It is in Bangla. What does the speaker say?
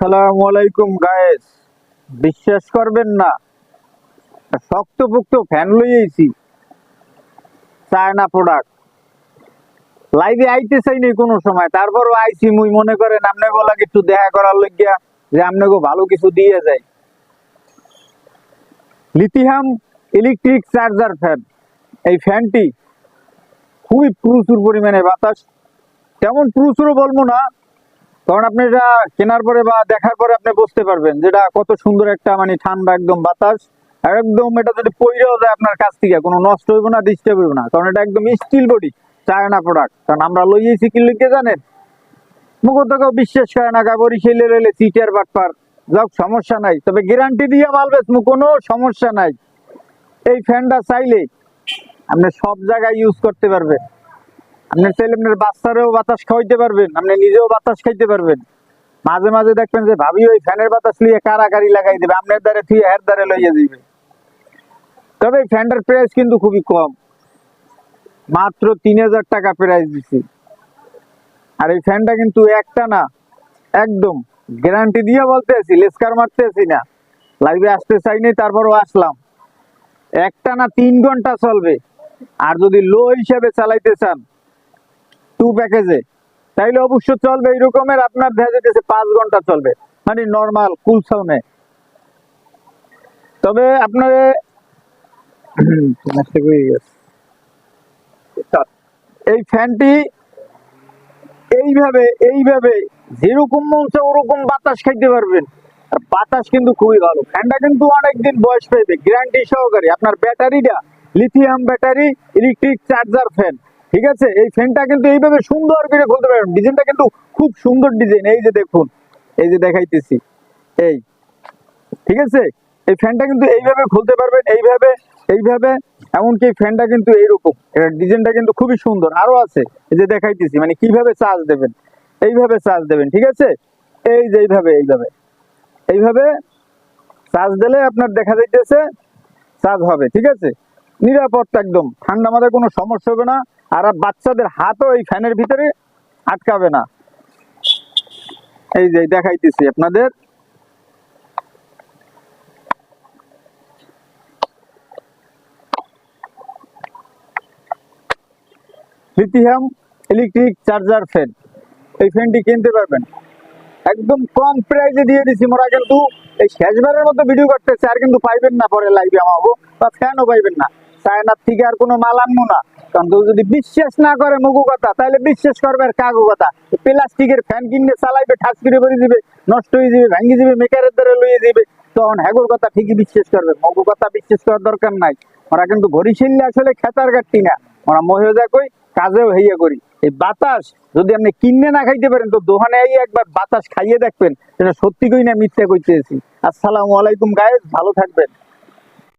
আসসালামু আলাইকুম গায়েস বিশ্বাস করবেন না ফ্যান লইয়েছি চায়না প্রোডাক্ট লাইভে আইতে চাই নাই কোনো সময়, তারপরও আইছি মুই, মনে করেন আপনাকে লাগে একটু দেখা করার লইগিয়া, যে আপনাকে ভালো কিছু দিয়ে যায়। লিথিয়াম ইলেকট্রিক চার্জার ফ্যান এই ফ্যানটি খুবই প্রচুর পরিমাণে বাতাস। তেমন প্রচুরও বলব না কারণ আপনি এটা কেনার পরে বা দেখার পরে আপনি বুঝতে পারবেন যেটা কত সুন্দর একটা মানে ঠান্ডা একদম বাতাস। একদম এটা যদি পইরেও যায় আপনার কাছ থেকে, কোনো নষ্ট হইব না ডিস্টার্ব হইব না। কারণ এটা একদম স্টিল বডি চায়না প্রোডাক্ট কারণ আমরা লইয়েছি কি লিখে জানেন মুখত কেউ বিশ্বাস করে না কাবরি ছেলে রেলে সিটের বাটপার যাক, সমস্যা নাই। তবে গ্যারান্টি দিয়ে মাল বেচমু কোনো সমস্যা নাই। এই ফ্যানটা চাইলে আপনি সব জায়গায় ইউজ করতে পারবেন। আপনি চাইলে আপনার বাচ্চারেও বাতাস খাওয়াইতে পারবেন, আপনি নিজেও বাতাস খাইতে পারবেন। মাঝে মাঝে দেখবেন যে, ভাবি, ওই ফ্যানের বাতাস লিয়ে কারাকারি লাগাই দেবে? আপনার দ্বারে থুয়ে হের দ্বারে লইয়ে দিবে। তবে ফ্যানটার প্রাইস কিন্তু খুবই কম। মাত্র তিন হাজার টাকা প্রাইস দিছি। আর এই ফ্যানটা কিন্তু একটা না, একদম গ্যারান্টি দিয়ে বলতে আছি লেস্কার মারতে আছি না। লাইভে আসতে চাইনি তারপরও আসলাম। একটা না তিন ঘণ্টা চলবে। আর যদি লো হিসাবে চালাইতে চান টু প্যাকেজে তাইলে অবশ্য চলবে এই রকমের আপনার দেখা যেতেছে পাঁচ ঘণ্টা চলবে। মানে নর্মাল কুল সাউনে তবে আপনার এই ফ্যানটি এইভাবে এইভাবে, যেরকম মন চায় ওরকম বাতাস খাইতে পারবেন। বাতাস কিন্তু খুবই ভালো। ফ্যানটা কিন্তু অনেকদিন বয়স পেয়েছে গ্যারান্টি সহকারে। আপনার ব্যাটারিটা lithium battery electric charger fan ঠিক আছে? এই ফ্যানটা কিন্তু এইভাবে সুন্দর করে খুলতে পারবেন ডিজাইনটা কিন্তু খুব সুন্দর ডিজাইন। এই যে দেখুন, এই যে দেখাইতেছি। এই, ঠিক আছে? এই ফ্যানটা কিন্তু এইভাবে খুলতে পারবেন, এইভাবে এইভাবে, এমনকি ফ্যানটা কিন্তু এইরকম। এটার ডিজাইনটা কিন্তু খুবই সুন্দর। আরও আছে। এই যে দেখাইতেছি মানে কীভাবে চার্জ দেবেন? এইভাবে চার্জ দেবেন, ঠিক আছে? এই যে এইভাবে এইভাবে। এইভাবে চার্জ দিলে আপনার দেখা যাইতেছে, চার্জ হবে, ঠিক আছে? নিরাপত্তা একদম। ঠান্ডা মাথায় কোনো সমস্যা হবে না, আর বাচ্চাদের হাতও এই ফ্যানের ভিতরে আটকাবে না। এই যে, দেখাইতেছি আপনাদের। Lithium electric charger fan. এই ফ্যানটি কিনতে পারবেন। একদম কম প্রাইসে দিয়ে দিছি মোরা, কিন্তু এই শেষবারের মতো ভিডিও করতেছে, আর কিন্তু পাইবেন না পরে লাইভে আমাকে বা ফ্যানও পাইবেন না। চায়নার থেকে আর কোনো মাল আনব না। কারণ কেউ যদি বিশ্বাস না করে মগু কথা, তাহলে বিশ্বাস করবে আর কাগু কথা। প্লাস্টিকের ফ্যান কিনলে চালাইবে, ঠাস করে ভরে দিবে নষ্ট হয়ে যাবে, ভেঙে যাবে, মেকারের দ্বারা লইয়ে যাবে। তখন হ্যাগোর কথা ঠিকই বিশ্বাস করবে। মগু কথা বিশ্বাস করার দরকার নাই। ওরা কিন্তু ঘড়ি ছিললে আসলে খেতার কাটতি না। ওরা মহিলা কই, কাজেও হইয়া করি। এই বাতাস, যদি আপনি কিনে না খাইতে পারেন, তো দোকানে আইয়ে একবার বাতাস খাইয়ে দেখবেন। সেটা সত্যি কই না মিথ্যা কইতেছি আসসালামু আলাইকুম গায়েস ভালো থাকবেন।